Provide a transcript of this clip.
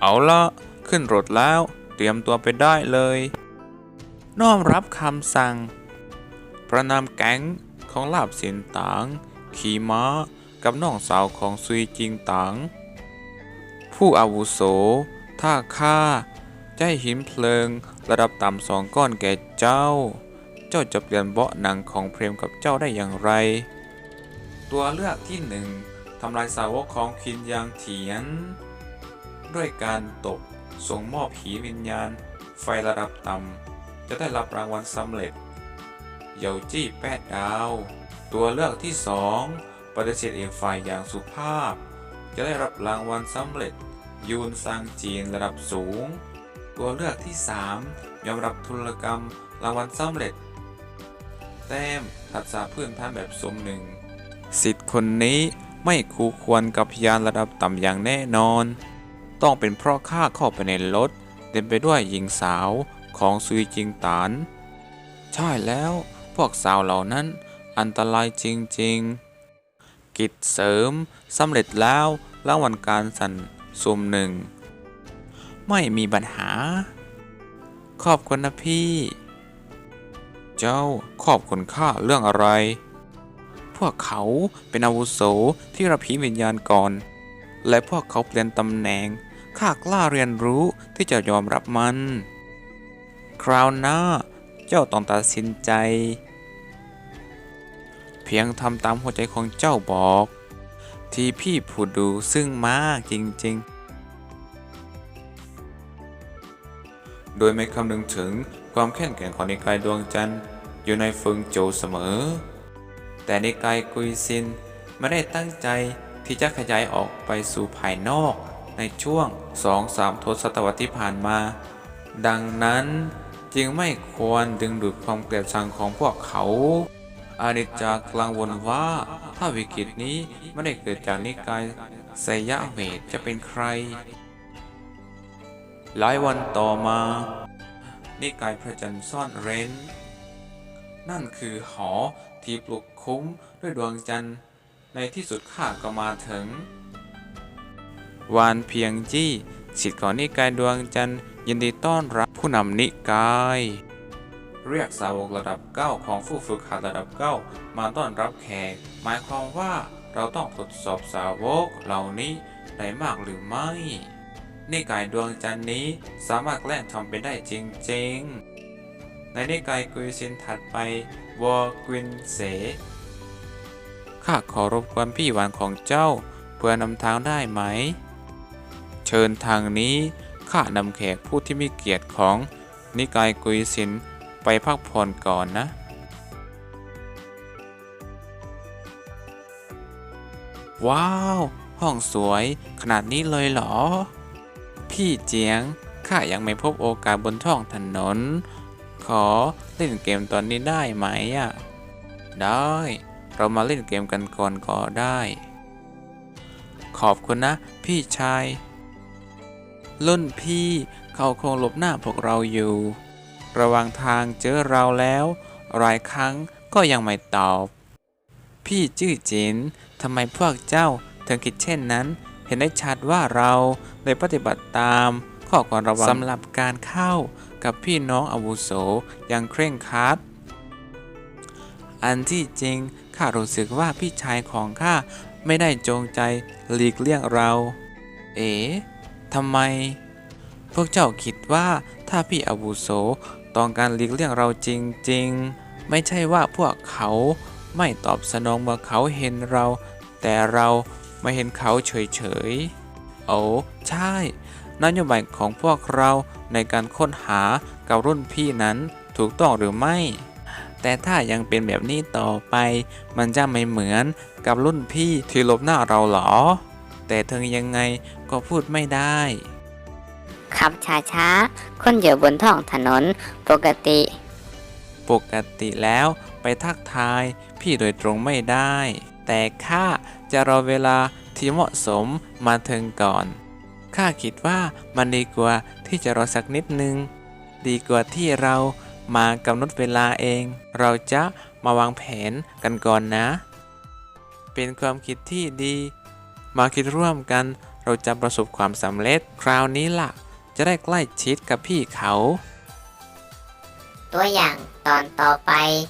เอาละขึ้นรถแล้ว เตรียมตัวไปได้เลย น้อมรับคำสั่ง ประนามแก๊งของลาบเสียนตางขี่ม้ากับน้องสาวของซุยจิงตางผู้อาวุโสถ้าข้าให้หินเพลิงระดับต่ำสองก้อนแก่เจ้า เจ้าจะเปลี่ยนเบาะหนังของเพรมกับเจ้าได้อย่างไร ตัวเลือกที่หนึ่งทำลายสาวกของคินยางเถียน ด้วยการตบส่งมอบผีวิญญาณ ไฟระดับต่ำจะได้รับรางวัลสำเร็จเหยวจี้แปดดาว ตัวเลือกที่สองปฏิเสธเอกฝ่ายอย่างสุภาพ จะได้รับรางวัลสำเร็จ ยูนซังจีนระดับสูง ตัวเลือกที่สามยอมรับทุนกรรมรางวัลสำเร็จ แต้มทักษะพื้นฐานแบบสมหนึ่งสิทธิ์คนนี้ไม่คู่ควรกับพยานระดับต่ำอย่างแน่นอน ต้องเป็นเพราะข้าเข้าไปในรถเต็มไปด้วยหญิงสาวของซุยจิงตาน ใช่แล้วพวกสาวเหล่านั้นอันตรายจริงๆ กิจเสริมสำเร็จแล้วรางวัลการสั่นซุมหนึ่ง ไม่มีปัญหา ขอบคุณนะพี่ เจ้าขอบคุณข้าเรื่องอะไร พวกเขาเป็นอาวุโสที่รับผีวิญญาณก่อน และพวกเขาเปลี่ยนตำแหน่ง ข้ากล้าเรียนรู้ที่จะยอมรับมัน คราวหน้าเจ้าต้องตัดสินใจ เพียงทำตามหัวใจของเจ้าบอก ที่พี่ผู้ดูซึ่งมากจริงๆ โดยไม่คำนึงถึงความแข็งแกร่งของนิกายดวงจันทร์อยู่ในฟิงโจเสมอ แต่นิกายกุยซินไม่ได้ตั้งใจที่จะขยายออกไปสู่ภายนอก ในช่วง2-3ทศวรรษที่ผ่านมา ดังนั้นจึงไม่ควรดึงดูดความเกลียดชังของพวกเขาอานิจจากลางวนว่า ถ้าวิกฤตนี้ไม่ได้เกิดจากนิกายไสยะเวทจะเป็นใคร หลายวันต่อมา นิกายพระจันทร์ซ่อนเร้น นั่นคือหอที่ปลุกคุ้มด้วยดวงจันทร์ในที่สุดข้าก็มาถึง วานเพียงจี้สิทธิ์ของนิกายดวงจันทร์ยินดีต้อนรับผู้นำนิกาย เรียกสาวกระดับ 9 ของผู้ฝึกหัดระดับ 9 มาต้อนรับแขก หมายความว่าเราต้องทดสอบสาวกเหล่านี้ได้มากหรือไม่นิกายดวงจันทร์นี้สามารถแกล้งทำไปได้จริงๆ ในนิกายกุยซินถัดไปวอร์กวินเสข้าขอรบกวนพี่หวานของเจ้า เพื่อนำทางได้ไหม เชิญทางนี้ข้านำแขกผู้ที่มีเกียรติของนิกายกุยซินไปพักผ่อนก่อนนะ ว้าว ห้องสวยขนาดนี้เลยเหรอ พี่เจียง ข้ายังไม่พบโอกาสบนท้องถนน ขอเล่นเกมตอนนี้ได้ไหมอะ ได้ เรามาเล่นเกมกันก่อนก็ได้ ขอบคุณนะ พี่ชาย รุ่นพี่เขาคงหลบหน้าพวกเราอยู่ ระหว่างทางเจอเราแล้วหลายครั้งก็ยังไม่ตอบ พี่จื้อจินทำไมพวกเจ้าถึงคิดเช่นนั้น เห็นได้ชัดว่าเราได้ปฏิบัติตาม ข้อควรระวังสำหรับการเข้ากับพี่น้องอาวุโสอย่างเคร่งครัด อันที่จริงข้ารู้สึกว่าพี่ชายของข้าไม่ได้จงใจหลีกเลี่ยงเรา เอ๋ ทำไม พวกเจ้าคิดว่าถ้าพี่อาวุโสต้องการหลีกเลี่ยงเราจริง ๆ ไม่ใช่ว่าพวกเขาไม่ตอบสนองเมื่อเขาเห็นเรา แต่เราไม่เห็นเขาเฉยๆ โอ้ใช่ นโยบายของพวกเราในการค้นหากับรุ่นพี่นั้นถูกต้องหรือไม่ แต่ถ้ายังเป็นแบบนี้ต่อไป มันจะไม่เหมือนกับรุ่นพี่ที่ลบหน้าเราหรอ แต่ถึงยังไงก็พูดไม่ได้ ขับช้าๆ คนอยู่บนท้องถนนปกติ ปกติแล้วไปทักทายพี่โดยตรงไม่ได้ แต่ข้าจะรอเวลาที่เหมาะสมมาถึงก่อนข้าคิดว่ามันดีกว่าที่จะรอสักนิดนึง ดีกว่าที่เรามากำหนดเวลาเอง เราจะมาวางแผนกันก่อนนะ เป็นความคิดที่ดี มาคิดร่วมกัน เราจะประสบความสำเร็จคราวนี้ล่ะ จะได้ใกล้ชิดกับพี่เขา ตัวอย่างตอนต่อไป